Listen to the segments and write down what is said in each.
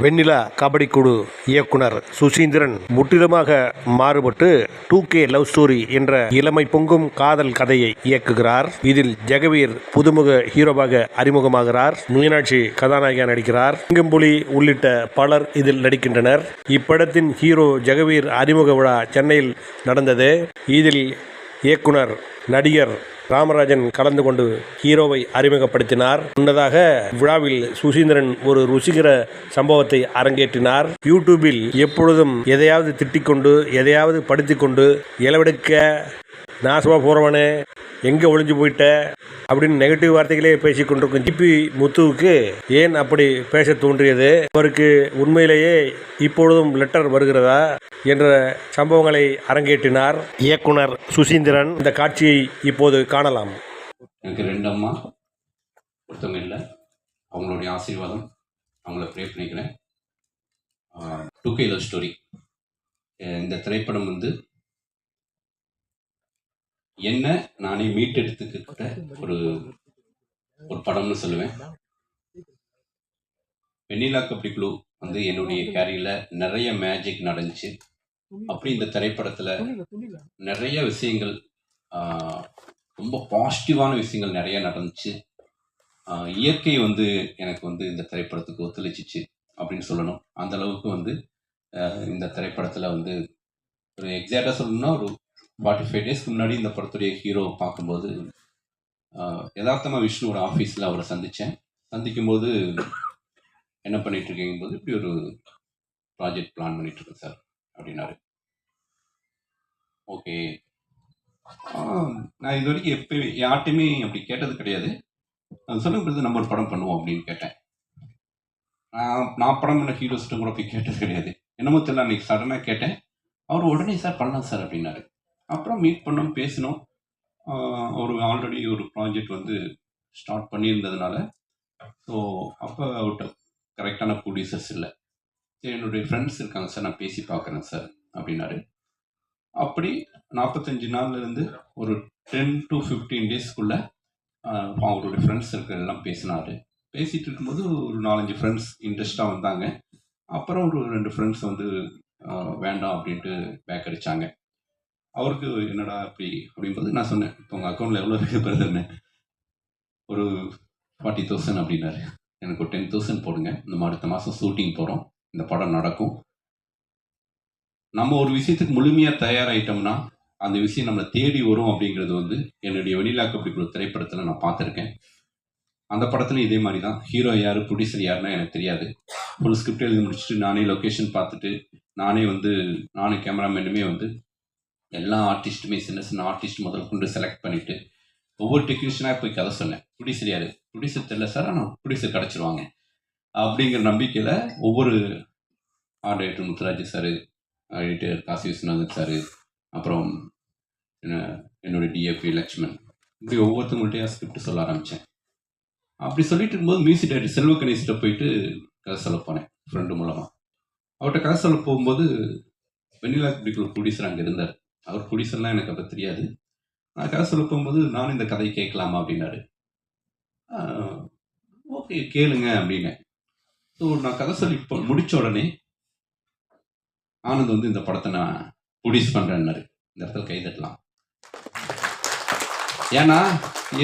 வெண்ணிலா கபடி குழு இயக்குனர் சுசீந்திரன் முற்றிலுமாக மாறுபட்டு டூ கே லவ் ஸ்டோரி என்ற இளமை பொங்கும் காதல் கதையை இயக்குகிறார். இதில் ஜெகவீர் புதுமுக ஹீரோவாக அறிமுகமாகிறார். மீனாட்சி கதாநாயகியாக நடிக்கிறார். சிங்கம்புலி உள்ளிட்ட பலர் இதில் நடிக்கின்றனர். இப்படத்தின் ஹீரோ ஜெகவீர் அறிமுக விழா சென்னையில் நடந்தது. இதில் இயக்குனர் நடிகர் ராமராஜன் கலந்து கொண்டு ஹீரோவை அறிமுகப்படுத்தினார். முன்னதாக விழாவில் சுசீந்திரன் ஒரு ருசிகர சம்பவத்தை அரங்கேற்றினார். யூடியூபில் எப்பொழுதும் எதையாவது திட்டிக்கொண்டு எதையாவது படுத்திக்கொண்டு இளவெடுக்க நாசமா போறவனே எங்கே ஒளிஞ்சு போயிட்ட? அப்படின்னு நெகட்டிவ் வார்த்தைகளே பேசி கொண்டிருக்கும் ஜிபி முத்துவுக்கு ஏன் அப்படி பேச தோன்றியது? அவருக்கு உண்மையிலேயே இப்பொழுதும் லெட்டர் வருகிறதா? என்ற சம்பவங்களை அரங்கேற்றினார் இயக்குனர் சுசீந்திரன். இந்த காட்சியை இப்போது காணலாம். எனக்கு ரெண்டு அம்மா ஒருத்தவங்க இல்லை. அவங்களுடைய ஆசீர்வாதம் அவங்கள ப்ரே பண்ணிக்கிறேன். டூ கே லவ் ஸ்டோரி இந்த திரைப்படம் வந்து என்ன நானே மீட்டெடுத்துக்கிட்ட ஒரு ஒரு படம்னு சொல்லுவேன். வெண்ணிலா கபடி குழு வந்து என்னுடைய கேரியில் நிறைய மேஜிக் நடந்துச்சு. அப்படி இந்த திரைப்படத்தில் நிறைய விஷயங்கள் ரொம்ப பாசிட்டிவான விஷயங்கள் நிறைய நடந்துச்சு. இயற்கை வந்து எனக்கு வந்து இந்த திரைப்படத்துக்கு ஒத்துழைச்சிச்சு அப்படின்னு சொல்லணும். அந்த அளவுக்கு வந்து இந்த திரைப்படத்தில் வந்து ஒரு எக்ஸாக்டாக சொல்லணும்னா ஒரு ஃபார்ட்டி ஃபைவ் டேஸ்க்கு முன்னாடி இந்த படத்துடைய ஹீரோ பார்க்கும்போது யதார்த்தமாக விஷ்ணுவோட ஆஃபீஸில் அவரை சந்தித்தேன் சந்திக்கும்போது என்ன பண்ணிட்டு இருக்கீங்க? போது இப்படி ஒரு ப்ராஜெக்ட் பிளான் பண்ணிட்டு இருக்கேன் சார் அப்படின்னாரு. ஓகே. நான் இது வரைக்கும் எப்பயுமே யார்ட்டையுமே அப்படி கேட்டது கிடையாது. அது சொல்லுங்க பிரதர் நம்ம ஒரு படம் பண்ணுவோம் அப்படின்னு கேட்டேன். நான் நான் படம் பண்ண ஹீரோஸ்ட்டும் கூட போய் கேட்டது கிடையாது. என்னமோ தெரியல அன்னைக்கு சடனாக கேட்டேன். அவர் உடனே சார் பண்ணலாம் சார் அப்படின்னாரு. அப்புறம் மீட் பண்ணோம் பேசினோம். ஆஹ் ஆல்ரெடி ஒரு ப்ராஜெக்ட் வந்து ஸ்டார்ட் பண்ணியிருந்ததுனால. ஸோ அப்போ அவர்கிட்ட கரெக்டான ப்ரொடியூசர்ஸ் இல்லை. சரி என்னுடைய ஃப்ரெண்ட்ஸ் இருக்காங்க சார் நான் பேசி பார்க்குறேன் சார் அப்படின்னாரு. அப்படி நாற்பத்தஞ்சு நாள்லேருந்து ஒரு டென் டு ஃபிஃப்டீன் டேஸ்க்குள்ளே அவருடைய ஃப்ரெண்ட்ஸ் சர்க்கிள் எல்லாம் பேசினார். பேசிகிட்டு இருக்கும்போது ஒரு நாலஞ்சு ஃப்ரெண்ட்ஸ் இன்ட்ரெஸ்டாக வந்தாங்க. அப்புறம் ஒரு ரெண்டு ஃப்ரெண்ட்ஸ் வந்து வேண்டாம் அப்படின்ட்டு பேக் அடிச்சாங்க. அவருக்கு என்னடா அப்படி அப்படிங்கும்போது நான் சொன்னேன் இப்போ உங்கள் அக்கௌண்ட்டில் எவ்வளோ இருக்குது பிரதர்னு ஒரு ஃபார்ட்டி தௌசண்ட் அப்படின்னாரு. எனக்கு ஒரு டென் தௌசண்ட் போடுங்க. இந்த அடுத்த மாதம் ஷூட்டிங் போகிறோம் இந்த படம் நடக்கும். நம்ம ஒரு விஷயத்துக்கு முழுமையாக தயாராகிட்டோம்னா அந்த விஷயம் நம்மளை தேடி வரும் அப்படிங்கிறது வந்து என்னுடைய வெண்ணிலா கபடி திரைப்படத்தில் நான் பார்த்துருக்கேன். அந்த படத்துலையும் இதே மாதிரி தான் ஹீரோ யார் ப்ரொடியூசர் யாருன்னா எனக்கு தெரியாது. ஃபுல் ஸ்கிரிப்ட் எழுதி முடிச்சுட்டு நானே லொக்கேஷன் பார்த்துட்டு நானே வந்து நானே கேமராமேனுமே வந்து எல்லா ஆர்டிஸ்ட்டுமே சின்ன சின்ன ஆர்டிஸ்ட் முதல் கொண்டு செலக்ட் பண்ணிட்டு ஒவ்வொரு டெக்னீஷியனாக போய் கதை சொன்னேன். ப்ரொடியூசர் யார்? ப்ரொடியூசர் தெரியல சார் ஆனால் ப்ரொடியூசர் கிடச்சிருவாங்க. அப்படிங்கிற நம்பிக்கையில் ஒவ்வொரு art Muthuraj sir editor Kasi Viswanathan sir அப்புறம் என்ன- என்னோட டிஎஃபி லக்ஷ்மன் இப்படி ஒவ்வொருத்தவங்கள்ட்டையும் ஸ்கிரிப்ட் சொல்ல ஆரம்பித்தேன் அப்படி சொல்லிட்டு இருக்கும்போது மியூசிக் டைரக்டர் செல்வ கணேஷ்கிட்ட போயிட்டு கதை சொல்ல போனேன் ஃப்ரெண்டு மூலமாக அவர்கிட்ட கதை சொல்ல போகும்போது வெண்ணிலா பிடிக்கிற ப்ரொடியூசர் அங்கே இருந்தார். அவர் ப்ரொடியூசர்லாம் எனக்கு அப்போ தெரியாது. நான் கதை சொல்ல போகும்போது நானும் இந்த கதையை கேட்கலாமா அப்படின்னாரு. ஓகே கேளுங்க அப்படின்னு ஸோ நான் கதை சொல்லி முடித்த உடனே ஆனந்த் வந்து இந்த படத்தை நான் ப்ரொடியூஸ் பண்ணுறேன்னாரு இந்த இடத்துல கை தட்டலாம். ஏன்னா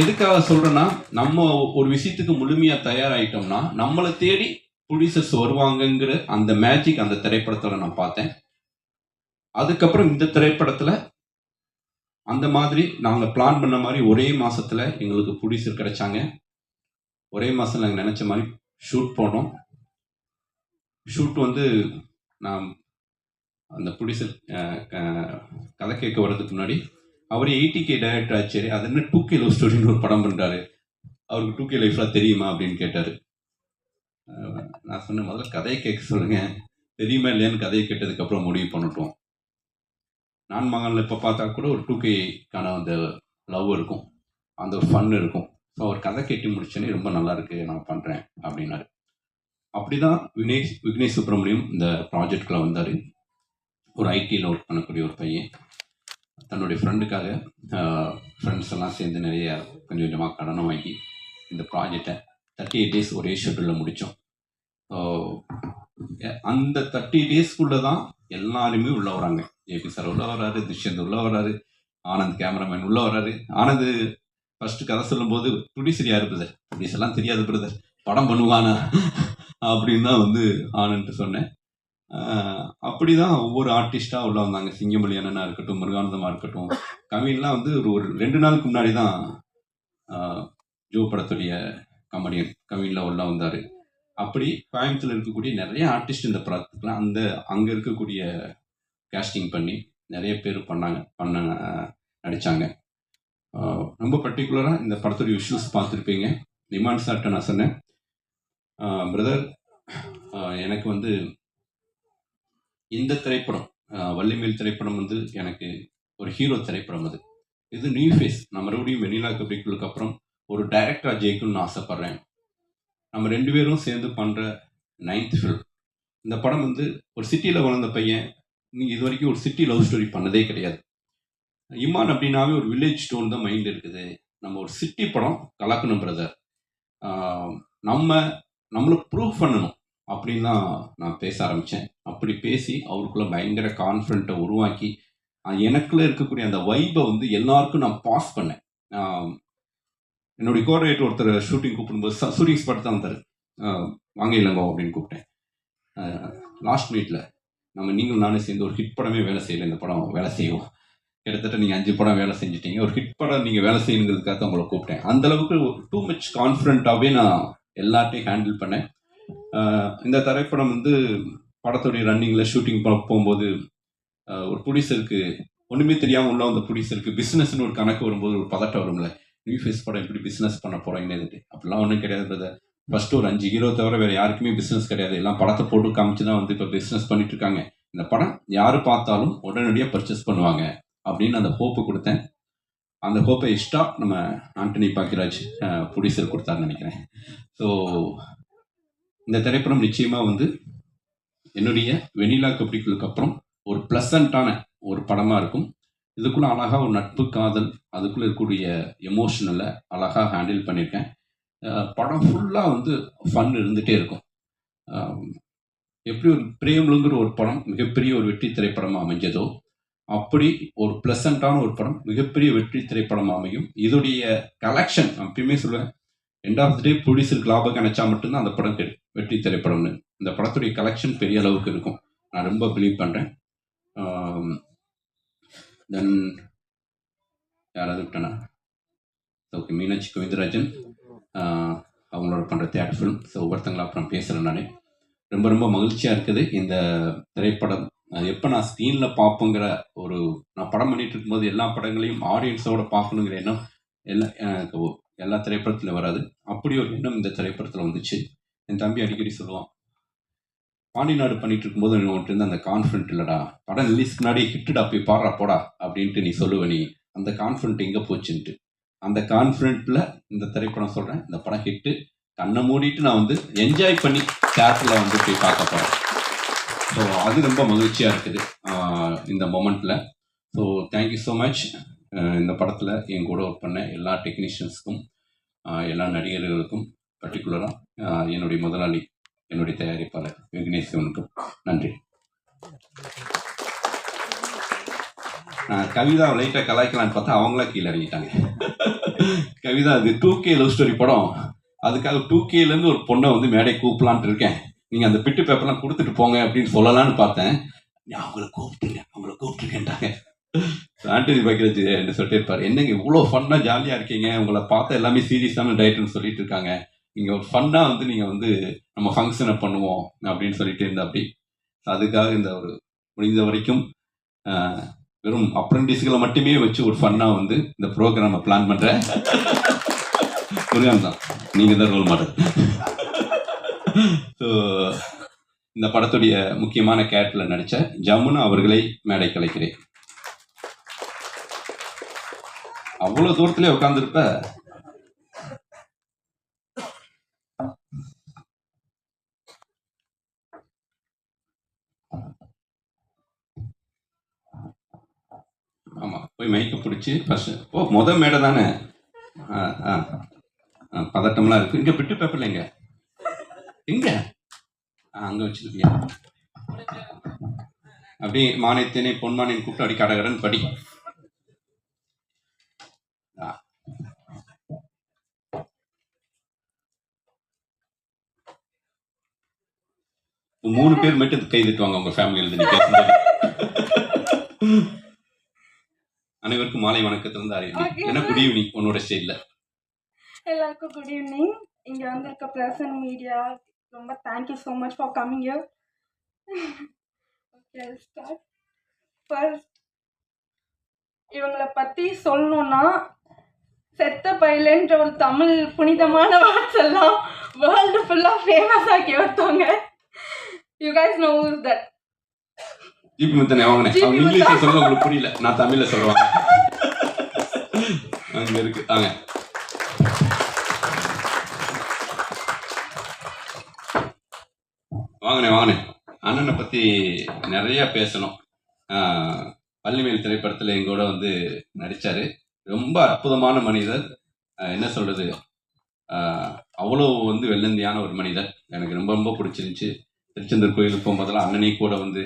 எதுக்காக சொல்றேன்னா நம்ம ஒரு விஷயத்துக்கு முழுமையா தயாராகிட்டோம்னா நம்மளை தேடி ப்ரொடியூசர்ஸ் வருவாங்கங்கிற அந்த மேஜிக் அந்த திரைப்படத்தில் நான் பார்த்தேன். அதுக்கப்புறம் இந்த திரைப்படத்தில் அந்த மாதிரி நாங்கள் பிளான் பண்ண மாதிரி ஒரே மாதத்தில் எங்களுக்கு ப்ரொடியூசர் கிடைச்சாங்க. ஒரே மாதம் நாங்கள் நினச்ச மாதிரி ஷூட் போனோம். ஷூட் வந்து நான் அந்த ப்ரொடியூசர் கதை கேட்க வர்றதுக்கு முன்னாடி அவர் எயிட்டி கே டைரக்டர் ஆச்சு அது என்ன டூ கே லவ் ஸ்டோரின்னு ஒரு படம் பண்ணுறாரு அவருக்கு டூ கே லைஃப்லாம் தெரியுமா அப்படின்னு கேட்டார். நான் சொன்னேன் முதல்ல கதையை கேட்க சொல்லுங்க. தெரியுமா இல்லையான்னு கதையை கேட்டதுக்கப்புறம் முடிவு பண்ணட்டும். நான் மகனில் இப்போ பார்த்தா கூட ஒரு டூ கேக்கான அந்த லவ் இருக்கும். அந்த ஒரு ஃபன் இருக்கும். ஸோ அவர் கதை கேட்டு முடிச்சோன்னே ரொம்ப நல்லா இருக்கு நான் பண்ணுறேன் அப்படின்னாரு. அப்படிதான் வினேஷ் விக்னேஷ் சுப்பிரமணியம் இந்த ப்ராஜெக்டில் வந்தார். ஒரு ஐடியில் ஒர்க் பண்ணக்கூடிய ஒரு பையன். தன்னுடைய ஃப்ரெண்டுக்காக ஃப்ரெண்ட்ஸ் எல்லாம் சேர்ந்து நிறைய கொஞ்சம் கொஞ்சமாக கடனை வாங்கி இந்த ப்ராஜெக்டை தேர்ட்டி எயிட் டேஸ் ஒரே ஷெட்யூலில் முடித்தோம் அந்த தேர்ட்டி டேஸ்க்குள்ளே தான் எல்லாருமே உள்ள வராங்க. ஏபி சார் உள்ள வராரு துஷ்யந்த் உள்ள வராரு ஆனந்த் கேமராமேன் உள்ள வராரு. ஆனந்த் ஃபர்ஸ்ட் கதை சொல்லும்போது ப்ரொடியூசர் யாரு பிரதர் ப்ரொடியூசர் எல்லாம் தெரியாது பிரதர் படம் பண்ணுவானா? அப்படின்னு தான் வந்து ஆனந்த் சொன்னேன். அப்படி அப்படிதான் ஒவ்வொரு ஆர்டிஸ்டா உள்ள வந்தாங்க. சிங்கமொழி அண்ணனா இருக்கட்டும் முருகானந்தமா இருக்கட்டும். கவின்லாம் வந்து ஒரு ஒரு ரெண்டு நாளுக்கு முன்னாடி தான் ஜோ படத்துடைய கமெடியன் கவின்ல உள்ள வந்தாரு. அப்படி கோயம்புத்தூர்ல இருக்கக்கூடிய நிறைய ஆர்டிஸ்ட் இந்த படத்துக்குலாம் அந்த அங்க இருக்கக்கூடிய கேஸ்டிங் பண்ணி நிறைய பேர் பண்ணாங்க பண்ண நடிச்சாங்க. ரொம்ப பர்டிகுலரா இந்த படத்துடைய விஷுவல்ஸ் பார்த்துருப்பீங்க. நிமான் சார்ட்ட நான் சொன்னேன். பிரதர் எனக்கு வந்து இந்த திரைப்படம் வள்ளிமேல் திரைப்படம் வந்து எனக்கு ஒரு ஹீரோ திரைப்படம் அது. இது நியூ ஃபேஸ் நான் மறுபடியும் வெண்ணிலா கபிக்குள்ளுக்கு அப்புறம் ஒரு டைரக்டரா ஜெயிக்கணும்னு ஆசைப்பட்றேன். நம்ம ரெண்டு பேரும் சேர்ந்து பண்ணுற நைன்த் ஃபில்ம் இந்த படம் வந்து ஒரு சிட்டியில் வளர்ந்த பையன் நீ இது வரைக்கும் ஒரு சிட்டி லவ் ஸ்டோரி பண்ணதே கிடையாது. இமான் அப்படின்னாவே ஒரு வில்லேஜ் ஸ்டோன் தான் மைண்ட் இருக்குது. நம்ம ஒரு சிட்டி படம் கலக்கணும் பிரதர் நம்ம நம்மளுக்கு ப்ரூவ் பண்ணணும். அப்படின்னு தான் நான் பேச ஆரம்பித்தேன் அப்படி பேசி அவருக்குள்ள பயங்கர கான்ஃபிடண்ட்டை உருவாக்கி எனக்குள்ளே இருக்கக்கூடிய அந்த வைப்பை வந்து எல்லாருக்கும் நான் பாஸ் பண்ணேன். என்னுடைய கோஆர்டினேட்டர் ஒருத்தர் ஷூட்டிங் கூப்பிடும்போது ஷூட்டிங் ஸ்பாட் தான் தரு. வாங்க இல்லைங்கோ அப்படின்னு கூப்பிட்டேன். லாஸ்ட் மினிட்ல நம்ம நீங்களும் நானே சேர்ந்து ஒரு ஹிட் படமே வேலை செய்யலை இந்த படம் வேலை செய்வோம். கிட்டத்தட்ட நீங்கள் அஞ்சு படம் வேலை செஞ்சிட்டீங்க. ஒரு ஹிட் படம் நீங்கள் வேலை செய்யணுங்கிறதுக்காக தான் உங்களை கூப்பிட்டேன். அந்த அளவுக்கு டூ மச் கான்ஃபிடண்ட்டாகவே நான் எல்லாத்தையும் ஹேண்டில் பண்ணேன். இந்த திரைப்படம் வந்து படத்துடைய ரன்னிங்கில் ஷூட்டிங் போகும்போது ஒரு புடிசருக்கு ஒன்றுமே தெரியாமல் உள்ள அந்த புடிசருக்கு பிஸ்னஸ்னு ஒரு கணக்கு வரும்போது ஒரு பதட்டம் வரும்ல. நியூ ஃபேஸ் படம் எப்படி பிஸ்னஸ் பண்ண போகிறீங்கன்னு அப்படிலாம் ஒன்றும் கிடையாது பிரதர் ஃபர்ஸ்ட் ஒரு அஞ்சு ஹீரோ தவிர வேறு யாருக்குமே பிஸ்னஸ் கிடையாது. எல்லாம் படத்தை போட்டு காமிச்சு தான் வந்து இப்போ பிஸ்னஸ் பண்ணிட்டு இருக்காங்க. இந்த படம் யார் பார்த்தாலும் உடனடியாக பர்ச்சேஸ் பண்ணுவாங்க அப்படின்னு அந்த ஹோப்பு கொடுத்தேன். அந்த ஹோப்பை எக்ஸ்ட்ரா நம்ம ஆண்டனி பாக்கியராஜ் ப்ரொடியூசர் கொடுத்தாருன்னு நினைக்கிறேன். ஸோ இந்த திரைப்படம் நிச்சயமாக வந்து என்னுடைய வெனிலா கபடிகளுக்கு அப்புறம் ஒரு ப்ளசண்ட்டான ஒரு படமாக இருக்கும். இதுக்குள்ளே அழகாக ஒரு நட்பு காதல் அதுக்குள்ளே இருக்கக்கூடிய எமோஷனலை அழகாக ஹேண்டில் பண்ணியிருக்கேன் படம் ஃபுல்லாக வந்து ஃபன் இருந்துகிட்டே இருக்கும். எப்படி ஒரு பிரேமலுங்கிற ஒரு படம் மிகப்பெரிய ஒரு வெற்றி திரைப்படமாக அமைஞ்சதோ அப்படி ஒரு ப்ளசண்ட்டான ஒரு படம் மிகப்பெரிய வெற்றி திரைப்படம் அமையும். இதோடைய கலெக்ஷன் நான் எப்பயுமே சொல்லுவேன் எண்ட் ஆஃப் த டே ப்ரொடியூசருக்கு லாபம் கிடைச்சா மட்டும்தான் அந்த படம் கெ- வெற்றி திரைப்படம்னு. இந்த படத்துடைய கலெக்ஷன் பெரிய அளவுக்கு இருக்கும். நான் ரொம்ப பிலீவ் பண்ணுறேன் தென் யாராவது விட்டனா? ஓகே மீனாட்சி கோவிந்தராஜன் அவங்களோட பண்ணுற தேட்டர் ஃபிலிம் ஸோ ஒவ்வொருத்தங்களா அப்புறம் பேசுகிறேன் நான். ரொம்ப ரொம்ப மகிழ்ச்சியாக இருக்குது. இந்த திரைப்படம் எப்போ நான் ஸ்க்ரீனில் பார்ப்போங்கிற ஒரு நான் படம் பண்ணிட்டு இருக்கும்போது எல்லா படங்களையும் ஆடியன்ஸோட பார்க்கணுங்கிற எண்ணம் எல்லாம் எனக்கு எல்லா திரைப்படத்துலையும் வராது. அப்படி ஒரு எண்ணம் இந்த திரைப்படத்தில் வந்துச்சு. என் தம்பி அடிக்கடி சொல்லுவான் பாண்டி நாடு பண்ணிட்டு இருக்கும்போது உன்ட்டு இருந்து அந்த கான்ஃபிடென்ட் இல்லடா. படம் ரிலீஸ் முன்னாடி ஹிட்டுடா போய் பாடுறா போடா அப்படின்ட்டு நீ சொல்லுவ நீ. அந்த கான்ஃபிடென்ட் எங்கே போச்சுன்ட்டு. அந்த கான்ஃபிடென்ட்ல இந்த திரைப்படம் சொல்றேன். இந்த படம் ஹிட்டு கண்ணை மூடிட்டு நான் வந்து என்ஜாய் பண்ணி தேட்டரில் வந்து போய் பார்க்க போகிறேன் ஸோ அது ரொம்ப மகிழ்ச்சியாக இருக்குது இந்த மொமெண்ட்டில் so thank you so much இந்த படத்தில் என் கூட ஒர்க் பண்ண எல்லா டெக்னீஷியன்ஸுக்கும் எல்லா நடிகர்களுக்கும் பர்டிகுலராக என்னுடைய முதலாளி என்னுடைய தயாரிப்பாளர் விக்னேஸ்வனுக்கும் நன்றி. நான் கவிதா லைட்டாக கலாய்க்கலான்னு பார்த்தா அவங்களா கீழே இறங்கிட்டாங்க. கவிதா அது டூ கே லவ் ஸ்டோரி படம். அதுக்காக டூ கேலேருந்து ஒரு பொண்ணை வந்து மேடை கூப்பிடலான்ட்டு இருக்கேன். நீங்கள் அந்த பிட்டு பேப்பர்லாம் கொடுத்துட்டு போங்க அப்படின்னு சொல்லலாம்னு பார்த்தேன். அவங்கள கூப்பிட்டுருக்கேன் அவங்கள கூப்பிட்டுருக்கேன்ட்டாங்க ஆண்டனி பக்ரஜ் என்ன சொல்லிட்டு இருப்பார் என்னங்க இவ்வளோ ஃபன்னாக ஜாலியாக இருக்கீங்க? உங்களை பார்த்தா எல்லாமே சீரியஸான டயட்னு சொல்லிட்டு இருக்காங்க. நீங்கள் ஒரு ஃபன்னாக வந்து நீங்கள் வந்து நம்ம ஃபங்க்ஷனை பண்ணுவோம் அப்படின்னு சொல்லிட்டு இருந்தா அப்படி அதுக்காக இந்த ஒரு முடிந்த வரைக்கும் வெறும் அப்ரண்டிஸ்களை மட்டுமே வச்சு ஒரு ஃபன்னாக வந்து இந்த ப்ரோக்ராமை பிளான் பண்ணுறேன் முருகன் தான். நீங்கள் தான் ரோல் மாடல் ஸோ இந்த படத்துடைய முக்கியமான கேரக்டரில் நடித்த ஜமுனா அவர்களை மேடை கலைக்கிறேன் அவ்வளோ தூரத்திலே உட்காந்துருப்ப ஆமாம் போய் மைக்கை பிடிச்சி ஃபர்ஸ்ட் ஓ முத மேடை தானே? ஆ ஆ பதட்டம்லாம் இருக்கு. இங்கே பிட்டு பேப்பர்ல எங்க? எங்க? அங்கே வச்சிருக்கியா? அப்படி மானியத்தினை பொன்மானியன் கூப்பிட்டு அடி கடகடன் படி ஆ. மூணு பேர் மட்டும் கை தட்டுவாங்க உங்க ஃபேமிலியில இருந்து அனைவருக்கும் மாலை வணக்கத்திலிருந்து அறிவு Okay, என்ன குட் ஈவினிங் உன்னோட ஸ்டைல்ல? எல்லாருக்கும் குட் ஈவினிங். இங்கே வந்திருக்க பிரசன்ட் மீடியா ரொம்ப thank you so much for coming you okay start first இவங்களை பற்றி சொல்லணும்னா செத்த பைலன்ற ஒரு தமிழ் புனிதமான வேர்ட்ஸ் எல்லாம் வேர்ல்டு ஃபுல்லாக ஃபேமஸ் ஆக்கி ஒருத்தவங்க you guys know that GP முத்தனை GP அவங்க இங்கிலீஷ்ல சொல்ல உங்களுக்கு புரியல. நான் தமிழ்ல சொல்றேன். அங்க இருக்கு. வாங்க வாங்கினேன் வாங்கினேன் அண்ணனை பத்தி நிறைய பேசணும். பள்ளிமேல் திரைப்படத்துல எங்கூட வந்து நடிச்சாரு. ரொம்ப அற்புதமான மனிதர். என்ன சொல்றது? ஆஹ், அவ்வளோ வந்து வெள்ளந்தியான ஒரு மனிதர். எனக்கு ரொம்ப ரொம்ப பிடிச்சிருந்துச்சு. திருச்செந்தூர் கோயிலுக்கு போகும்போதெல்லாம் அண்ணனையும் கூட வந்து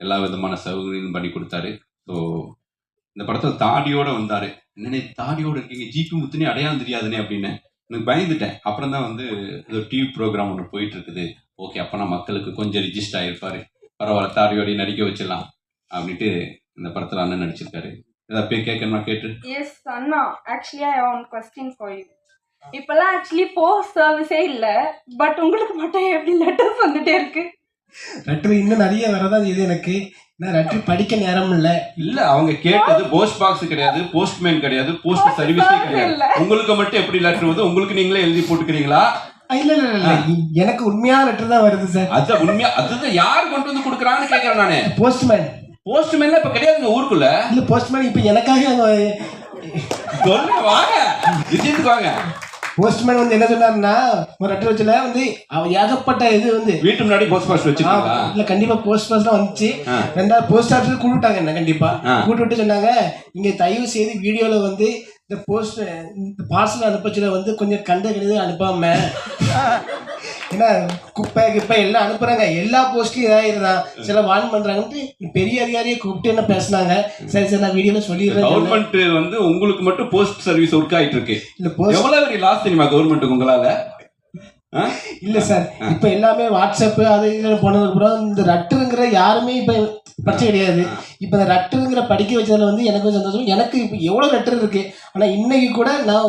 எல்லா விதமான சௌகரியம் பண்ணி கொடுத்தாரு. ஸோ இந்த படத்தில் தாடியோட வந்தாரு. என்னனே தாடியோட இருக்கீங்க. ஜிபி முத்துனே அடையாளம் தெரியாதுனே அப்படின்னு எனக்கு பயந்துட்டேன். அப்புறம் தான் வந்து ஏதோ டிவி ப்ரோக்ராம் ஒன்று போயிட்டு இருக்குது ஓகே அப்போனா மக்களுக்கு கொஞ்சம் ரிஜிஸ்டர் ஆகிருப்பாரு பரவாயில்ல தாடியோடய நடிக்க வச்சிடலாம் அப்படின்ட்டு இந்த படத்துல அண்ணன் நடிச்சிருக்காரு. ஏதாவது போய் கேட்கணுமா கேட்டு? Yes Anna. Actually I one question for you இப்போல்லாம் ஆக்சுவலி போஸ்ட் சர்வீஸே இல்லை பட் உங்களுக்கு மட்டும் எப்படி லெட்டர்ஸ் வந்துட்டே இருக்கு? லெட்டர் இன்னும் நிறைய வரதான் இது எனக்கு. நான் லெட்டர் படிக்க நேரம் இல்ல. இல்ல அவங்க கேட்டது போஸ்ட் பாக்ஸ் கிடையாது போஸ்ட்மேன் கிடையாது போஸ்ட் சர்வீஸே கிடையாது. உங்களுக்கு மட்டும் எப்படி லெட்டர் வந்து உங்களுக்கு நீங்களே எழுதி போட்டுக்கிறீங்களா? இல்ல இல்ல இல்ல, இல்ல. எனக்கு உண்மையான லெட்டர் தான் வருது சார் அதான் உண்மையா அதுதான் யார் கொண்டு வந்து கொடுக்குறாங்கன்னு கேக்குறேன் நானு. போஸ்ட்மேன் போஸ்ட்மேன்ல இப்ப கிடையாதுங்க ஊருக்குள்ள. இல்ல போஸ்ட்மேன் இப்ப எனக்காக சொல்லுங்க வாங்க. விஷயத்துக்கு வாங்க? போஸ்ட்மேன் வந்து என்ன சொன்னாருன்னா ஒரு லெட்டர் வச்சுல வந்து அவ ஏகப்பட்ட இது வந்து வீட்டு முன்னாடி போஸ்ட் ஆ, வச்சிருக்கீங்களா இல்ல கண்டிப்பா போஸ்ட் பாஸ் தான் வந்துச்சு. ரெண்டாவது போஸ்ட் ஆஃபீஸ் கூப்பிட்டாங்க என்ன கண்டிப்பா. கூப்பிட்டு சொன்னாங்க இங்க தயவு செய்து வீடியோல வந்து இந்த போஸ்ட் இந்த பார்சல் அனுப்பச்சுல வந்து கொஞ்சம் கண்ட கெடுது அனுப்பாம ஏன்னா குப்பை கிப்பை எல்லாம் அனுப்புறாங்க. எல்லா போஸ்ட்லயும் இதாயிருதான் சில வான் பண்றாங்கன்ட்டு பெரிய அதிகாரியை கூப்பிட்டு என்ன பேசுனாங்க? சரி சரி நான் வீடியோல சொல்லிடுறேன். கவர்மெண்ட் வந்து உங்களுக்கு மட்டும் போஸ்ட் சர்வீஸ் ஒர்க் ஆயிட்டு இருக்கு இல்ல எவ்வளவு பெரிய லாஸ் தெரியுமா கவர்மெண்ட்டுக்கு உங்களால? இல்ல சார் இப்ப எல்லாமே வாட்ஸ்அப் அது இதுன்னு போனதுக்கு அப்புறம் இந்த ரட்டுங்கிற யாருமே இப்ப பிரச்சனை கிடையாது. இப்ப இந்த ரட்டுங்கிற படிக்க வச்சதுல வந்து எனக்கு சந்தோஷம். எனக்கு இப்ப எவ்வளவு லெட்டர் இருக்கு? ஆனா இன்னைக்கு கூட நான்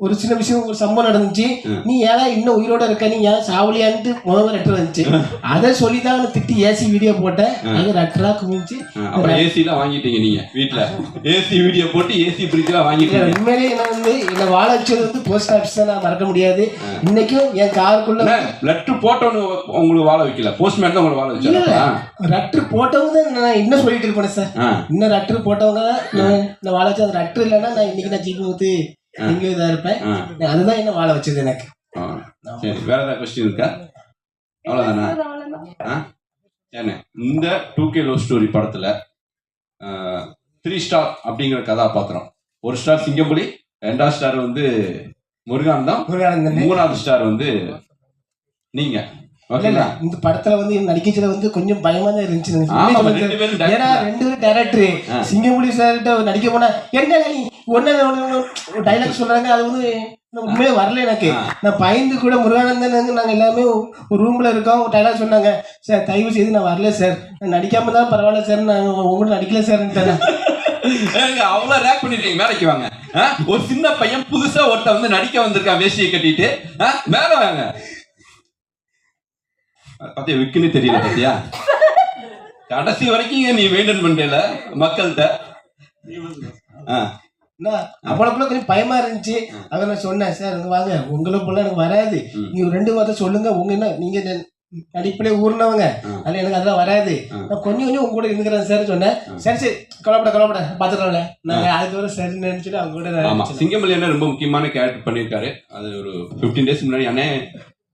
ஒரு சின்ன விஷயம் ஒரு சம்பவம் நடந்துச்சு. நீ ஏன் இன்னும் உயிரோட இருக்க? நீ ஏன் சாவலியான்ட்டு முத முத லெட்டர் வந்துச்சு அதை சொல்லி தான் அவனை திட்டி ஏசி வீடியோ போட்டேன். அது லெட்டரா குமிச்சு ஆ, அப்புறம் ஏசி எல்லாம் வாங்கிட்டீங்க நீங்க வீட்டுல ஏசி வீடியோ போட்டு ஏசி ஃப்ரிட்ஜ் எல்லாம் வாங்கிட்டீங்க. உண்மையிலேயே என்ன வந்து என்னை வாழ வச்சது வந்து போஸ்ட் ஆஃபீஸ் நான் மறக்க முடியாது. இன்னைக்கும் என் காருக்குள்ள லெட்டர் போட்டவனு உங்களுக்கு வாழ வைக்கல. போஸ்ட்மேன் தான் உங்களை வாழ வச்சாரா ரட்டர் போட்டவங்க தான் நான் இன்னும் சொல்லிட்டு இருப்பேன் சார். இன்னும் ரட்டர் போட்டவங்க நான் வாழ வச்சது. ரட்டர் இல்லைன்னா நான் இன்னைக்கு நான் ஜீவி எங்கேயோ இதா இருப்பேன். ஆ. அதுதான் என்ன வாழ வச்சது எனக்கு. ஆ. சரி வேற ஏதாவது கொஸ்டின் இருக்கா? அவ்வளவுதானா? ஏண்ணே இந்த டூ கே லவ் ஸ்டோரி படத்துல த்ரீ ஸ்டார் அப்படிங்கிற கதாபாத்திரம். ஒரு ஸ்டார் சிங்கம்புலி ரெண்டாவது ஸ்டார் வந்து முருகானந்தம் முருகானந்தன் மூணாவது ஸ்டார் வந்து நீங்க. இந்த படத்துல வந்து நடிக்கச்சுல வந்து கொஞ்சம் பயமா தான் இருந்துச்சு ஏன்னா. ரெண்டு பேரும் டேரக்டர். சிங்கமுடி சார்கிட்ட நடிக்க போனா என்ன நீ? ஒன்னு டைலாக் சொல்றாங்க அது வந்து உண்மையே வரல எனக்கு. நான் பயந்து கூட முருகானந்தன் வந்து நாங்க எல்லாமே ஒரு ரூம்ல இருக்கோம் டைலாக் சொன்னாங்க. சார் தயவு செய்து நான் வரல சார் நான் நடிக்காம தான் பரவாயில்ல சார் நான் உங்களுக்கு நடிக்கல சார் ஏங்க, அவ்வளவு ரேக் பண்ணிட்டீங்க மேலைக்கு வாங்க? ஒரு சின்ன பையன் புதுசா ஒருத்தன் வந்து நடிக்க வந்திருக்கான் வேஷ்டியை கட்டிட்டு? மேல வாங்க. பாத்தியா விக்குன்னு தெரியல பாத்தியா? கடைசி வரைக்கும் நீ மெயின்டைன் பண்றல மக்கள்கிட்ட. ஆ, அவ்வளவுக்குள்ள கொஞ்சம் பயமா இருந்துச்சு. அதை நான் சொன்னேன் சார் இங்க வாங்க உங்களை போல எனக்கு வராது. நீங்க ரெண்டு வார்த்தை சொல்லுங்க. உங்க என்ன நீங்க என்ன- நடிப்பிலே ஊர்னவங்க. ஆ. அதில் எனக்கு அதெல்லாம் வராது. நான் கொஞ்சம் கொஞ்சம் உங்க கூட இருந்துக்கிறேன் சார் சொன்னேன். சரி சரி கவலைப்பட கவலைப்பட பார்த்துக்கலாம்ல நாங்கள் அதுக்கு வர சரி நினைச்சிட்டு அவங்க கூட. சிங்கமல்லி அண்ணன் ரொம்ப முக்கியமான கேரக்டர் பண்ணியிருக்காரு. அது ஒரு ஃபிஃப்டீன் டேஸ் முன்னாடி அண்ணே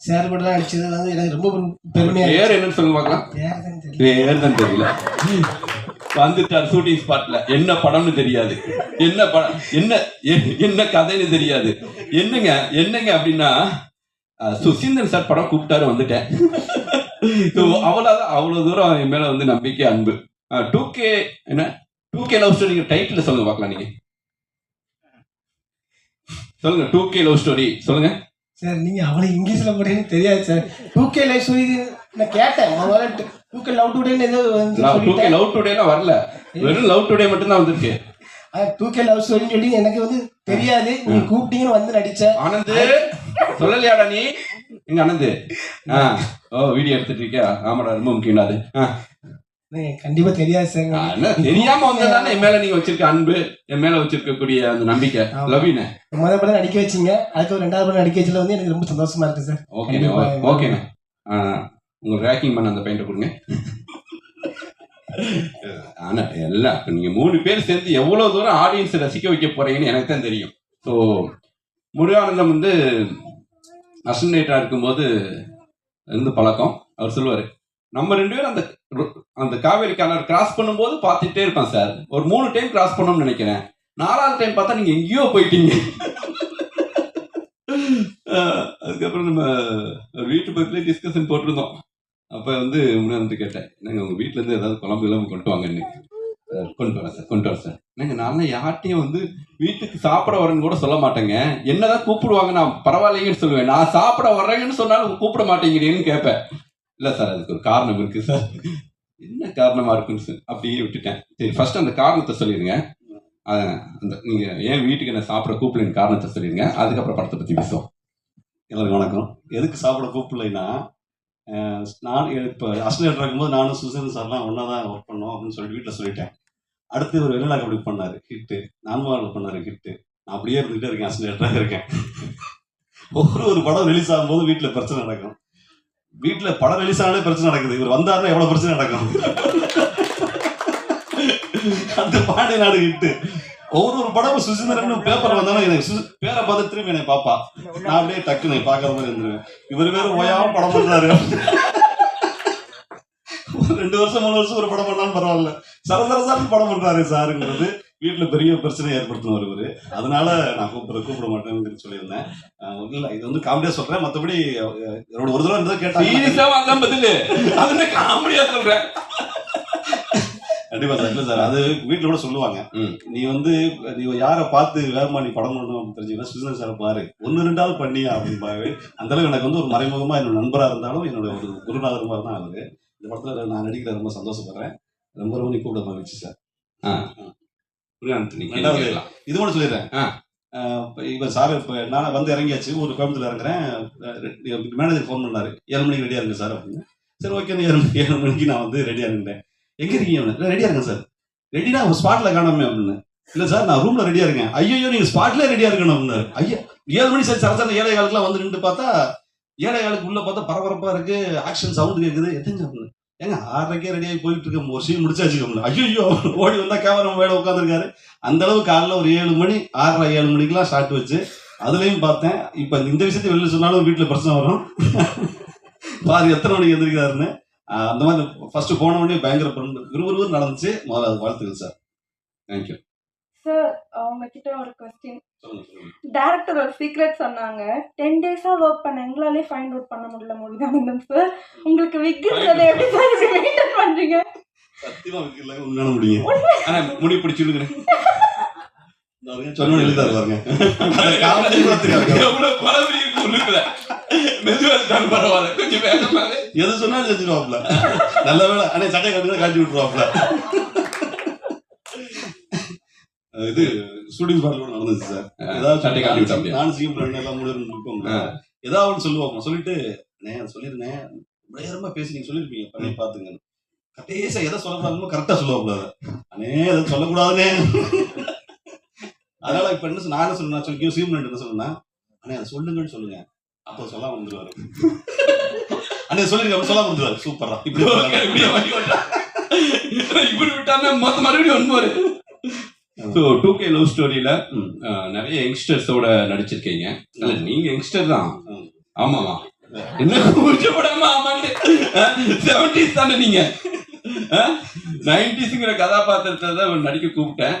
சேர் கூட நடிச்சது வந்து எனக்கு ரொம்ப பெருமையா பேர் என்னன்னு சொல்லுங்க பார்க்கலாம். பேர் தான் தெரியல. வந்துட்டார் ஷூட்டிங் ஸ்பாட்ல என்ன படம்னு தெரியாது. என்ன படம் என்ன என்ன கதைன்னு தெரியாது. என்னங்க என்னங்க அப்படின்னா அஹ், சுசீந்திரன் சார் படம் கூப்பிட்டாரு வந்துட்டேன். So, அவ்வளவுதான் அவ்வளவு தூரம் என் மேல வந்து நம்பிக்கை அன்பு. டூ கே என்ன? Two K love story title சொல்லுங்க பார்க்கலாம் நீங்க. சொல்லுங்க டூ கே லவ் ஸ்டோரி சொல்லுங்க. சார் நீங்க அவ்வளவு இங்கிலீஷ்ல போட்டீங்கன்னு தெரியாது சார். டூ கே லைஃப் சொல்லி நான் கேட்டேன். முதல்ல டூ கே லவ் டுடேன்னு ஏதோ வந்து டூ கே லவ் டுடேலாம் வரல. வெறும் லவ் டுடே மட்டும் தான் வந்திருக்கு. டூ கே லவ் ஸ்டோரின்னு சொல்லி எனக்கு வந்து தெரியாது. நீங்க கூப்பிட்டீங்கன்னு வந்து நடிச்சேன் ஆனந்து சொல்லலையாடா நீ? எங்க ஆனந்து? ஆ ஓ வீடியோ எடுத்துட்டு இருக்கியா? ஆமாடா ரொம்ப முக்கியம் அது. கண்டிப்பா தெரியாது சார். தெரியாம வந்ததானே என் மேல நீங்க வச்சிருக்க அன்பு என் மேல வச்சிருக்கக்கூடிய அந்த நம்பிக்கை. லவ்யூனே முதல் படம் நடிக்க வச்சீங்க அதுக்கு ஒரு ரெண்டாவது படம் நடிக்க வச்சதுல வந்து எனக்கு ரொம்ப சந்தோஷமா இருக்கு சார். ஓகேண்ணே. ஓகேண்ணே ஆ, உங்க ரேக்கிங் பண்ண அந்த பையன்ட்ட கொடுங்க. ஆனா எல்லாம் இப்ப நீங்க மூணு பேர் சேர்ந்து எவ்வளவு தூரம் ஆடியன்ஸ் ரசிக்க வைக்க போறீங்கன்னு எனக்கு தான் தெரியும். ஸோ முருகானந்தம் வந்து அசனேட்டா இருக்கும்போது இருந்து பழக்கம். அவர் சொல்லுவாரு நம்ம ரெண்டு பேரும் அந்த அந்த காவேரி காலர் கிராஸ் பண்ணும்போது பார்த்துட்டே இருப்பேன் சார் ஒரு மூணு டைம் கிராஸ் பண்ணணும்னு நினைக்கிறேன். நாலாவது டைம் பார்த்தா நீங்கள் எங்கேயோ போயிட்டீங்க. அதுக்கப்புறம் நம்ம வீட்டு பக்கத்துலேயே டிஸ்கஷன் போட்டிருந்தோம். அப்போ வந்து முன்னாடி கேட்டேன் நாங்கள் உங்கள் வீட்டிலேருந்து ஏதாவது குழம்பு இல்லாமல் கொண்டு வாங்கன்னு கொண்டு வரேன் சார் கொண்டு வரேன் சார் என்னங்க நான் யார்ட்டையும் வந்து வீட்டுக்கு சாப்பிட வரேன்னு கூட சொல்ல மாட்டேங்க. என்னதான் கூப்பிடுவாங்க நான் பரவாயில்லைங்கன்னு சொல்லுவேன். நான் சாப்பிட வர்றேங்கன்னு சொன்னாலும் கூப்பிட மாட்டேங்கிறேன்னு கேட்பேன். இல்லை சார் அதுக்கு ஒரு காரணம் இருக்குது சார். என்ன காரணமாக இருக்குன்னு சார்? அப்படியே விட்டுட்டேன். சரி ஃபர்ஸ்ட் அந்த காரணத்தை சொல்லிடுங்க. அந்த நீங்கள் ஏன் வீட்டுக்கு என்ன சாப்பிட கூப்பிடலின் காரணத்தை சொல்லிடுங்க. அதுக்கப்புறம் படத்தை பற்றி பேசுவோம். எல்லாருக்கும் வணக்கம். எதுக்கு சாப்பிட கூப்பிடலைன்னா நான் இப்போ அஸ்லேட்டர் இருக்கும்போது நானும் சுசேன் சார்லாம் ஒன்றா தான் ஒர்க் பண்ணோம் அப்படின்னு சொல்லிட்டு வீட்டில் சொல்லிட்டேன். அடுத்து ஒரு வெளிநாடு அப்படி பண்ணார். ஹிட்டு நான்மாரில் பண்ணார் ஹிட்டு நான் அப்படியே இருந்துகிட்டே இருக்கேன் அஸ்லேட்டராக இருக்கேன். ஒவ்வொரு ஒரு படம் ரிலீஸ் ஆகும்போது வீட்டில் பிரச்சனை நடக்கும். வீட்டில் படம் ரிலீஸ் பிரச்சனை நடக்குது. இவர் வந்தாருன்னா எவ்வளோ பிரச்சனை நடக்கும்? அந்த பாண்டிய நாடு இட்டு. ஒவ்வொரு ஒரு படமும் சுசீந்திரன் பேப்பர் வந்தாலும் எனக்கு சு- பேரை பார்த்து திரும்பி என்னை பாப்பா நான் அப்படியே டக்குன்னு பாக்குற மாதிரி இருந்துருவேன். இவர் வேற ஓயாம படம் பண்றாரு. ரெண்டு வருஷம் மூணு வருஷம் ஒரு படம் பண்ணாலும் பரவாயில்ல. சரசர படம் பண்றாரு சாருங்கிறது வீட்டுல பெரிய பிரச்சனை ஏற்படுத்தினவர் இவரு. அதனால நான் கூப்பிட கூப்பிட மாட்டேன்னு சொல்லியிருந்தேன். இல்ல இது வந்து காமெடியா சொல்றேன். மத்தபடி என்னோட ஒரு தடவை இருந்ததை கேட்டாங்க சீரியஸா வந்தான் பதிலு. அது என்ன காமெடியா சொல்றேன். கண்டிப்பா சார் இல்ல சார் அது வீட்டுல கூட சொல்லுவாங்க. நீ வந்து நீ யாரை பார்த்து வேகமா நீ படம் பண்ணணும் அப்படின்னு தெரிஞ்சுக்கலாம் சுசன் சார் பாரு. ஒன்னு ரெண்டாவது பண்ணியா அப்படின்பாரு அந்த அளவுக்கு எனக்கு வந்து ஒரு மறைமுகமா என்னோட நண்பரா இருந்தாலும் என்னோட ஒரு குருநாதர் மாதிரி தான் அவரு. இந்த படத்துல நான் நடிக்கிற ரொம்ப சந்தோஷப்படுறேன். ரொம்ப ரொம்ப நீ கூப்பிட மகிழ்ச்சி சார். கேள்வி ரெண்டாவது. இது கூட சொல்லிடுறேன். இப்ப சார் இப்போ நான் வந்து இறங்கியாச்சு ஒரு கோயம்புத்தூர்ல இறங்குறேன். மேனேஜர் ஃபோன் பண்ணாரு. ஏழு மணிக்கு ரெடியா இருங்க சார் அப்படின்னு. சரி ஓகே ஏழு மணி ஏழு மணிக்கு நான் வந்து ரெடியா இருந்தேன். எங்க இருக்கீங்க இல்லை ரெடியா இருக்கேன் சார். ரெடினா ஸ்பாட்ல காணாமே அப்படின்னு. இல்ல சார் நான் ரூம்ல ரெடியா இருக்கேன். ஐயோ நீங்க ஸ்பாட்ல ரெடியா இருக்கணும் அப்படின்னாரு. ஐயா ஏழு மணி சார் சரசர ஏழை காலத்துல வந்து நின்று பார்த்தா ஏழை காலுக்கு உள்ள பார்த்தா பரபரப்பா இருக்கு ஆக்ஷன் சவுண்ட் கேக்குது. எதுங்க அப்படின்னு. ஏங்க ஆறரைக்கே ரெடியாகி போயிட்டு இருக்க ஒரு சீன் முடிச்சாச்சு ஐயோ ஓடி வந்தா கேமரா மேல உட்காந்துருக்காரு அந்த அளவு காலைல ஒரு ஏழு மணி ஆறரை ஏழு மணிக்கெல்லாம் ஷார்ட் வச்சு அதுலயும் பார்த்தேன். இப்ப இந்த விஷயத்தை வெளில சொன்னாலும் வீட்டுல பிரச்சனை வரும். பாரு எத்தனை மணிக்கு எந்திரிக்கிறாருன்னு. அந்த மாதிரி ஃபர்ஸ்ட் போன உடனே பயங்கர பண்பு விறுவிறுன்னு நடந்துச்சு. முதல்ல அது வாழ்த்துக்கள் சார் தேங்க்யூ சார் அவங்க கிட்ட ஒரு கொஸ்டின் டேரக்டர் ஒரு சீக்ரெட் சொன்னாங்க. டென் டேஸா ஒர்க் பண்ண எங்களாலே ஃபைண்ட் அவுட் பண்ண முடியல முருகானந்தம் சார் உங்களுக்கு விக்கிறது எப்படி சார் இப்படி மெயின்டைன் பண்றீங்க? சத்தியமா வைக்கல உண்மையான முடியுங்க ஆனா முடி பிடிச்சிருக்கிறேன் சொன்ன எழுதாரு பாருங்க. எது சொன்னாலும் செஞ்சிருவாப்ல நல்ல வேலை அண்ணே சட்டை கட்டுங்க காட்டி விட்டுருவாப்ல இது ஸ்டூடியோ பார்ல நடந்துச்சு சார். ஏதாவது சட்டை காட்டி விட்டாப்லையா? நான் சிஎம் எல்லாம் முடிவு இருக்கோம். ஏதாவது ஒன்று சொல்லுவாங்க சொல்லிட்டு அதை சொல்லிருந்தேன். நேரமா பேசி நீங்க சொல்லிருப்பீங்க. பண்ணி பாத்துங்க கடைசியா எதை சொல்லக்கூடாதுமோ கரெக்டா சொல்லுவாப்ல. அண்ணே அதை சொல்லக்கூடாதுனே அதனால இப்ப என்ன சொன்ன- நான் என்ன சொன்னா சொல்லி சிஎம் என்ன சொன்னா அண்ணே அதை சொல்லுங்கன்னு சொல்லுங்க. அப்போ சொல்லாம வந்துருவாரு. அண்ணே சொல்லிருங்க அப்ப சொல்லாம வந்துருவாரு. சூப்பரா இப்படி. இப்படி விட்டாம மொத்த மறுபடியும் ஒன்பது ஸோ டூ கே லவ் ஸ்டோரியில. நிறைய யங்ஸ்டர்ஸோட நடிச்சிருக்கீங்க. இல்ல நீங்க யங்ஸ்டர் தான். ஆமாமா என்ன கூச்சப்படாம ஆமாண்டு செவன்டிஸ் தானே நீங்க? நைன்டிஸுங்கிற கதாபாத்திரத்தை தான் நடிக்க கூப்பிட்டேன்.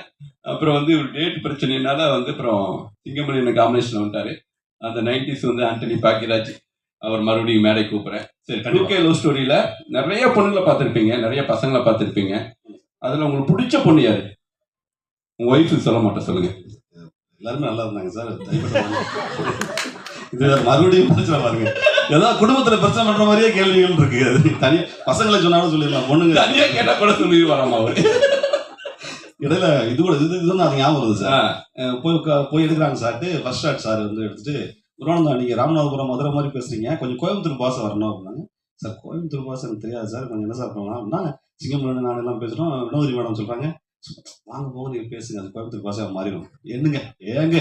அப்புறம் வந்து ஒரு டேட் பிரச்சனைனால வந்து அப்புறம் சிங்கமணி என்ன காம்பினேஷன் வந்துட்டாரு. அந்த நைன்டிஸ் வந்து ஆண்டனி பாக்கியராஜ் அவர் மறுபடியும் மேடை கூப்பிடுறேன். சரி டூ கே லவ் ஸ்டோரியில நிறைய பொண்ணுங்களை பார்த்துருப்பீங்க நிறைய பசங்களை பார்த்துருப்பீங்க. அதுல உங்களுக்கு பிடிச்ச பொண்ணு யாரு? உங்க ஒய்ஃபுக்கு சொல்ல மாட்டேன் சொல்லுங்க. எல்லாருமே நல்லா இருந்தாங்க சார். இது மறுபடியும் பிரச்சனை பாருங்க. ஏதாவது குடும்பத்துல பிரச்சனை பண்ற மாதிரியே கேள்விகள் இருக்கு. அது தனியா பசங்களை சொன்னாலும் சொல்லிடலாம். பொண்ணுங்க தனியா கேட்டா கூட சொல்லி வராமா அவரு. இடையில இது கூட இது இதுதான் அது ஞாபகம் வருது சார். போய் போய் எடுக்கிறாங்க சார்ட்டு ஃபர்ஸ்ட் ஷாட் சார் வந்து எடுத்துட்டு குருவானந்தா நீங்க ராமநாதபுரம் மதுரை மாதிரி பேசுறீங்க. கொஞ்சம் கோயம்புத்தூர் பாசம் வரணும் அப்படின்னாங்க. சார் கோயம்புத்தூர் பாசம் எனக்கு தெரியாது சார். கொஞ்சம் என்ன சார் பண்ணலாம்? அப்படின்னா சிங்கம்புரம் நான் எல்லாம் பேசுறோம். வினோதி மேடம் சொல்றாங்க. வாங்க போங்க நீங்க பேசுங்க. அது கோயம்புத்தூர் பாசம் மாறிடும். என்னங்க? ஏங்க?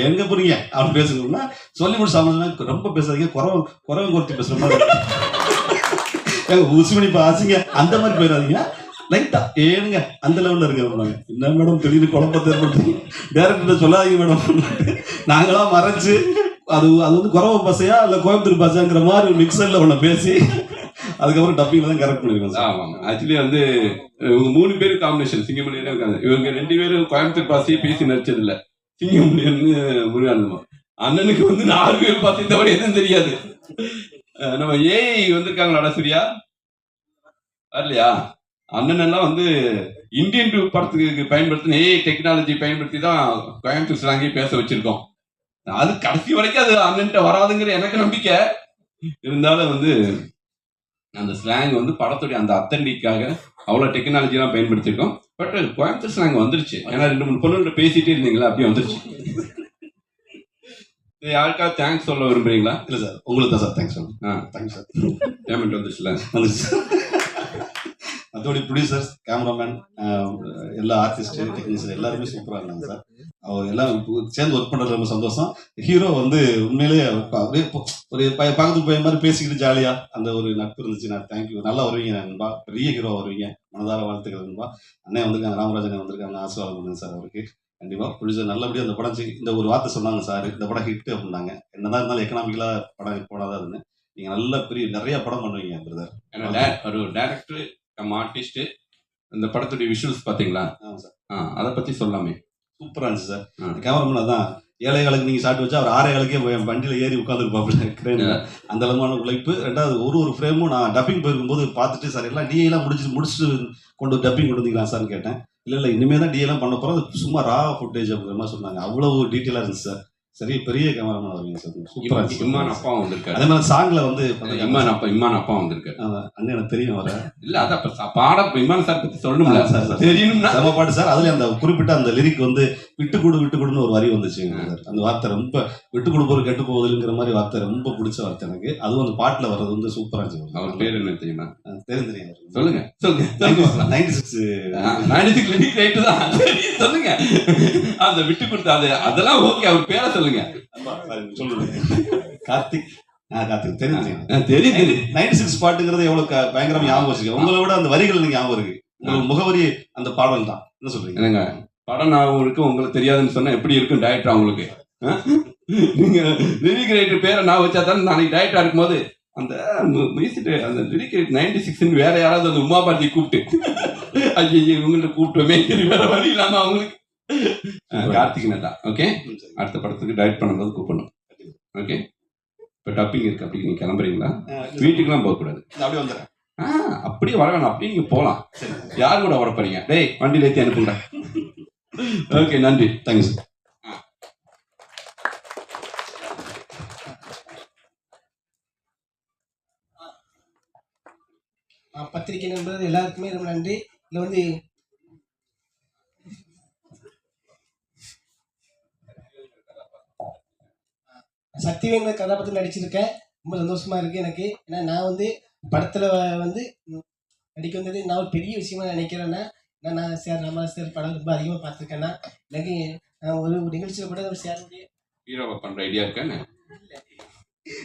ஏங்க போறீங்க அப்படி பேசுங்கன்னா சொல்லி முடிச்சு சாப்பிடலாம் ரொம்ப பேசாதீங்க. குறவ குறவன் கொடுத்து பேசுற மாதிரி. ஏங்க உசுமணி பாசிங்க அந்த மாதிரி போயிடாதீங்க. லைட்டா ஏனுங்க அந்த லெவல்ல இருக்கிறவங்க என்ன மேடம் திடீர்னு குழப்பத்தை ஏற்படுத்தி டேரக்டர் சொல்லாதீங்க மேடம் நாங்களாம் மறைச்சு அது அது வந்து குறவ பசையா இல்ல கோயம்புத்தூர் பசங்கிற மாதிரி மிக்சர்ல ஒண்ணு பேசி அதுக்கப்புறம் டப்பிங்ல தான் கரெக்ட் பண்ணிருக்கோம் ஆமாங்க ஆக்சுவலி வந்து இவங்க மூணு பேர் காம்பினேஷன் சிங்கமணியனே இருக்காங்க. இவங்க ரெண்டு பேரும் கோயம்புத்தூர் பாசியே பேசி நடிச்சது இல்ல சிங்கமணியன்னு முருகானந்தமா அண்ணனுக்கு வந்து நாலு பேர் பார்த்து இந்த மாதிரி எதுவும் தெரியாது. நம்ம ஏஐ வந்திருக்காங்களா சரியா வரலையா? அண்ணன் எல்லாம் வந்து இந்தியன் டூ படத்துக்கு பயன்படுத்தின ஏஐ டெக்னாலஜி பயன்படுத்தி தான் கோயம்புத்தூர் ஸ்லாங்கே பேச வச்சிருக்கோம். அது கடைசி வரைக்கும் அது அண்ணன்ட்ட வராதுங்கிற எனக்கு நம்பிக்கை. இருந்தாலும் வந்து அந்த ஸ்லாங் வந்து படத்துடைய அந்த அத்தன்டிக்காக அவ்வளோ டெக்னாலஜிலாம் பயன்படுத்தியிருக்கோம். பட் கோயம்புத்தூர் ஸ்லாங் வந்துருச்சு. ஏன்னா ரெண்டு மூணு பொண்ணுகிட்ட பேசிட்டே இருந்தீங்களா அப்படியே வந்துருச்சு. இது யாருக்காவது தேங்க்ஸ் சொல்ல விரும்புறீங்களா? இல்ல சார். உங்களுக்கு தான் சார் தேங்க்ஸ் சார் ஆ. Thanks sir. பேமெண்ட் வந்துச்சுல. வந்துச்சு மற்றபடி ப்ரொடியூசர்ஸ் கேமராமேன் எல்லா ஆர்டிஸ்ட் டெக்னீஷியன் எல்லாருமே சூப்பராக இருந்தாங்க சார். அவர் எல்லாம் இப்போ சேர்ந்து ஒர்க் பண்ணுறது ரொம்ப சந்தோஷம். ஹீரோ வந்து உண்மையிலேயே அப்படியே ஒரு பைய பக்கத்து பையன் மாதிரி பேசிக்கிட்டு ஜாலியாக அந்த ஒரு நட்பு இருந்துச்சு. நான் தேங்க்யூ நல்லா வருவீங்க நண்பா. பெரிய ஹீரோ வருவீங்க. மனதார வாழ்த்துக்கள் நண்பா. அண்ணன் வந்திருக்காங்க ராமராஜன் வந்திருக்காங்க. ஆசீர்வாதம் பண்ணுங்க சார் அவருக்கு. கண்டிப்பாக ப்ரொடியூசர் நல்லபடியாக அந்த படம் இந்த ஒரு வார்த்தை சொன்னாங்க சார். இந்த படம் ஹிட் அப்படின்னாங்க. என்னதான் இருந்தாலும் எக்கனாமிக்கலாக படம் போடாதான் நீங்கள் நல்ல பெரிய நிறைய படம் பண்ணுவீங்க பிரதர் ஏன்னா ஒரு டேரக்டர் கம் ஆர்டிஸ்ட் இந்த படத்துடைய விஷுவல்ஸ் பாத்தீங்களா ஆமாம் சார். ஆ அதை பத்தி சொல்லாமே. சூப்பரா இருந்துச்சு சார். கேமராமேன் அதான் ஏழை காலுக்கு நீங்க ஷாட் வச்சா அவர் ஆறே காலுக்கே வண்டியில ஏறி உட்காந்துருப்பாப்புல கிரேன்ல அந்த அளவான உழைப்பு. ரெண்டாவது ஒரு ஒரு ஃப்ரேமும் நான் டப்பிங் போயிருக்கும்போது பார்த்துட்டு சார் எல்லாம் டிஏ எல்லாம் முடிச்சுட்டு முடிச்சுட்டு கொண்டு டப்பிங் கொண்டு வந்தீங்களா சார்னு கேட்டேன். இல்ல இல்ல இனிமே தான் டிஏ எல்லாம் பண்ண போறோம். அது சும்மா ரா ஃபுட்டேஜ் அப்படிங்கிற மாதிரி சொன்னாங்க. அவ்வளவு டீட்டெயிலா இருந்துச்சு சார். சரி பெரிய கேமராமேன் வருவீங்க சார் சூப்பரா இம்மான் அப்பா வந்திருக்காரு. அதே மாதிரி சாங்ல வந்து இம்மான் அப்பா இம்மான் அப்பா வந்திருக்காரு. அண்ணன் எனக்கு தெரியும் வர இல்ல அதான் பாட இம்மான் சார் பத்தி சொல்லணும்ல. சார். தெரியணும்னா செம பாட்டு சார். அதுல அந்த குறிப்பிட்ட அந்த லிரிக் வந்து விட்டு கொடு விட்டு கொடுன்னு ஒரு வரி வந்துச்சு சார். அந்த வார்த்தை ரொம்ப விட்டு கொடுப்போர் கெட்டு போகுதுங்கிற மாதிரி வார்த்தை ரொம்ப பிடிச்ச வார்த்தை எனக்கு. அதுவும் அந்த பாட்டுல வர்றது வந்து சூப்பரா இருந்துச்சு அவர் பேர் என்ன தெரியுமா? தெரியும் தெரியும் சொல்லுங்க. சொல்லுங்க. Ninety six ninety six right தான். சொல்லுங்க. அந்த விட்டு கொடுத்த அது அதெல்லாம் ஓகே அவர் பேரை சொல்லுங்க. சொல்லுங்க. கார்த்திக் தெரியும்? தெரியும் சிக்ஸ் பாட்டுங்கிறது எவ்வளவு பயங்கரமா ஞாபகம் வச்சுக்க உங்களை விட அந்த வரிகள் ஞாபகம் இருக்கு. உங்களுக்கு முகவரி அந்த பாடல் தான். என்ன சொல்றீங்க? என்னங்க? படம் நான் உங்களுக்கு உங்களுக்கு தெரியாதுன்னு சொன்னா எப்படி இருக்கும் டயட்டா உங்களுக்கு ஆ? நீங்க லிரிக் ரைட்டர் பேரை நான் வச்சா தானே நாளைக்கு டயட்டா இருக்கும்போது அந்த மியூசிக் அந்த லிரிக் ரைட் நைன்டி சிக்ஸ்னு வேற யாராவது அந்த உமா பாரதி கூப்பிட்டு ஐயோ இவங்கள்ட்ட கூப்பிட்டோமே வேற வழி இல்லாம அவங்களுக்கு கார்த்திக் மேத்தா. ஓகே? அடுத்த படத்துக்கு டைரக்ட் பண்ணும்போது கூப்பிடணும். ஓகே? இப்போ டப்பிங் இருக்கு அப்படி நீங்கள் கிளம்புறீங்களா? வீட்டுக்குலாம் போகக்கூடாது அப்படியே வந்துடுறேன். ஆ அப்படியே வர வேணாம். அப்படியே நீங்கள் போகலாம். யார் கூட வர போறீங்க? டேய் வண்டியில் ஏற்றி அனுப்புங்க ஓகே நன்றி. தேங்க்ஸ் பத்திரிகை நண்பர்கள் எல்லாருக்குமே ரொம்ப நன்றி. இதில் வந்து சக்திவேந்த கதாபாத்திரம் நடிச்சிருக்கேன். ரொம்ப சந்தோஷமா இருக்கு எனக்கு. ஏன்னா நான் வந்து படத்துல வந்து நடிக்க வந்தது நான் ஒரு பெரிய விஷயமா நினைக்கிறேன்னா ஏன்னா நான் சார் சார் படம் ரொம்ப அதிகமாக பார்த்துருக்கேன்னா எனக்கு நான் ஒரு நிகழ்ச்சியில் கூட ஒரு சாருடைய ஹீரோவை பண்ணுற ஐடியா இருக்கான்னு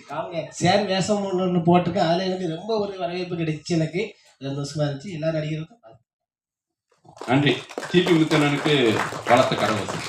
காமெடியா சார் வேஷம் ஒன்று ஒன்று போட்டிருக்கேன். அதில் எனக்கு ரொம்ப ஒரு வரவேற்பு கிடைச்சிச்சு எனக்கு. சந்தோஷமா இருந்துச்சு. எல்லா நடிகருக்கும் நன்றி. டிபி முத்தனனுக்கு வளர்த்த கரவசம்